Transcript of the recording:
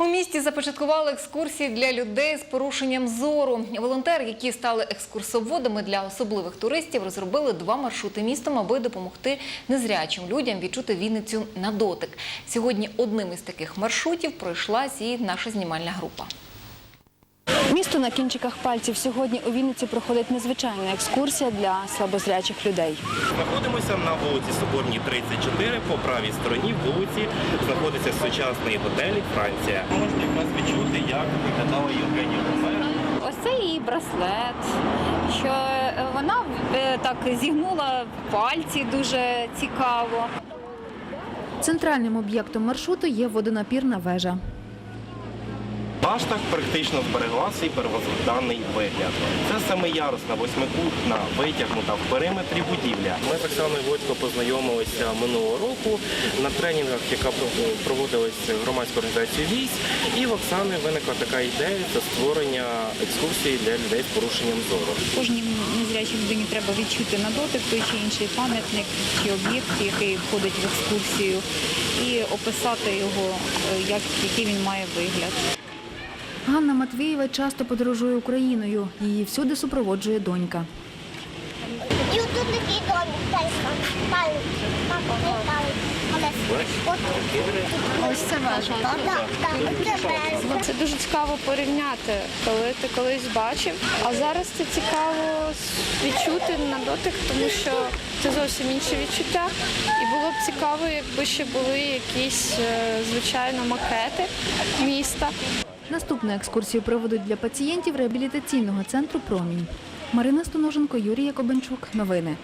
У місті започаткували екскурсії для людей з порушенням зору. Волонтери, які стали екскурсоводами для особливих туристів, розробили два маршрути містом, аби допомогти незрячим людям відчути Вінницю на дотик. Сьогодні одним із таких маршрутів пройшлась і наша знімальна група. Місто на кінчиках пальців. Сьогодні у Вінниці проходить незвичайна екскурсія для слабозрячих людей. Знаходимося на вулиці Соборній 34. По правій стороні вулиці знаходиться сучасний готель Франція. Можна якраз відчути, як виглядала Євгенія Гомер. Ось це її браслет, що вона е, так зігнула пальці дуже цікаво. Центральним об'єктом маршруту є водонапірна вежа. Башта практично зберегла свій первозданний вигляд. Це семиярусна восьмикутна, витягнута в периметрі будівля. Ми з Оксаною Водько познайомилися минулого року на тренінгах, яка проводилася громадською організацією ВІС. І в Оксани виникла така ідея це створення екскурсії для людей з порушенням зору. Кожній незрячій людині треба відчути на дотик той чи інший пам'ятник чи об'єкт, який входить в екскурсію, і описати його, е, як, який він має вигляд. Ганна Матвієва часто подорожує Україною. Її всюди супроводжує донька. І отут такий домик. Палець. Ось це вежа, так? Так, так, це дуже цікаво порівняти, коли ти колись бачив. А зараз це цікаво відчути на дотик, тому що це зовсім інше відчуття. І було б цікаво, якби ще були якісь, е, звичайно, макети міста. Наступну екскурсію проведуть для пацієнтів реабілітаційного центру Промінь. Марина Стоноженко, Юрій Якобенчук. Новини.